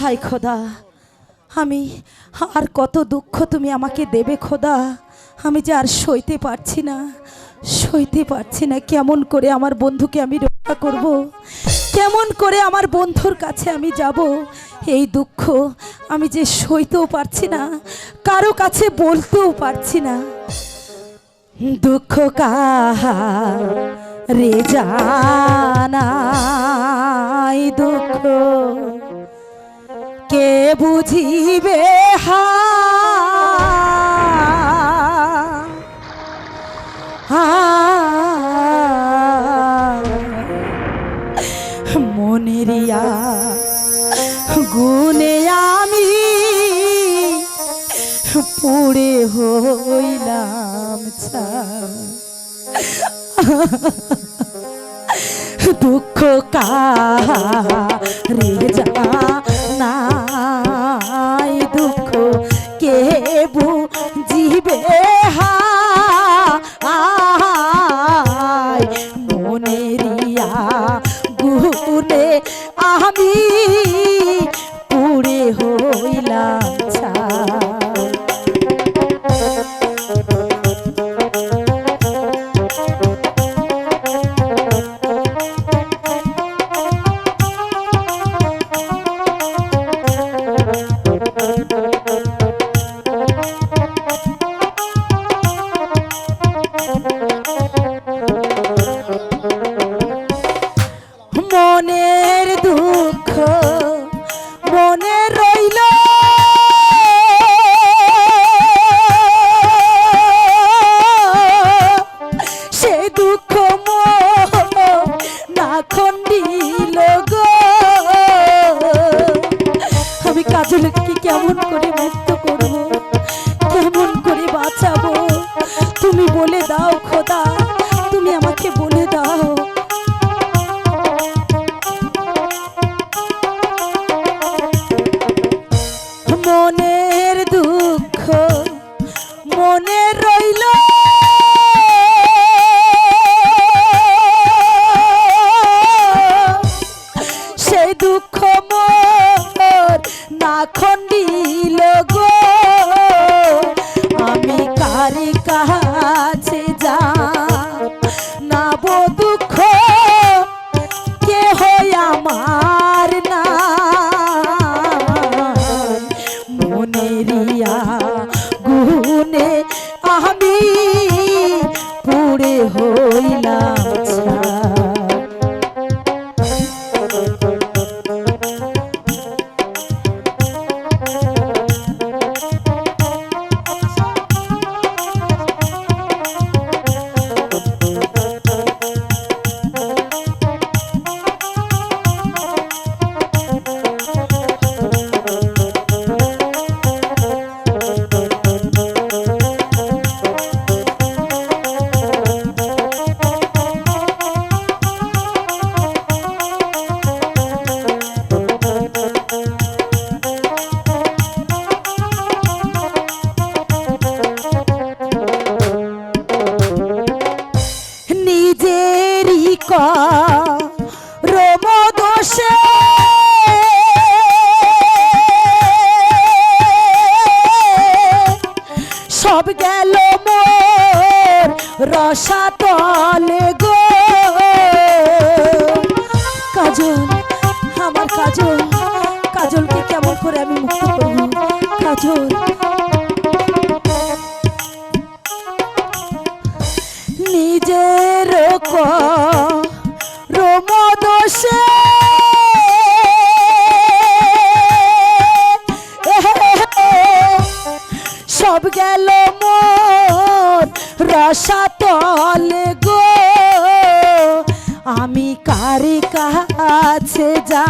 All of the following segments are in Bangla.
হায় খোদা। আমি আর কত দুঃখ তুমি আমাকে দেবে খোদা। আমি যে আর সইতে পারছি না। সইতে পারছি না। কেমন করে আমার বন্ধুকে আমি রক্ষা করব? কেমন করে আমার বন্ধুর কাছে আমি যাব? এই দুঃখ আমি যে সইতেও পারছি না, কারও কাছে বলতেও পারছি না। দুঃখ কাহা রে জানাই দুঃখ। বুঝিবে হা। মনেরিয়া গুনে আমি পুড়ে হইলাম দুঃখ কারে নাই বুঝিবে হায়। মনেরিয়া গুনে আমি পুড়ে হইলাম ছা মনের দুঃখ মনে রইল। সে দুঃখ না খন্ডিল আমি কাজলকে কেমন করে মনের দুঃখ মনে রইল। সেই দুঃখ মোর না খন্ডিল গো। আমি কারি কাছে রোম দোষে। সব গেল মোর রসাতলে গো। কাজল, আমার কাজল, কাজলকে কেমন করে আমি মুক্ত করব? কাজল। নিজের সব গেল মোর রসা তলে গো। আমি কারি কাছে যা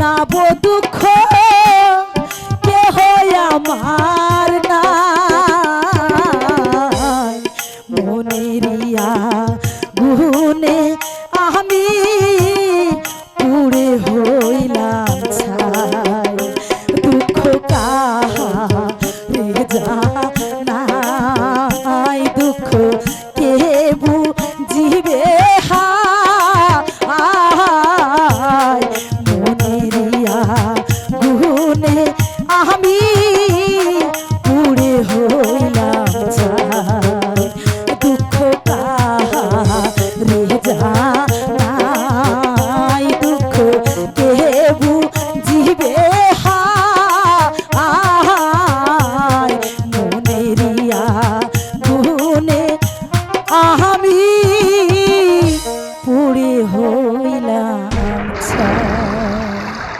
না দুঃখ? কেহ আমার না মনেরিয়া Rubo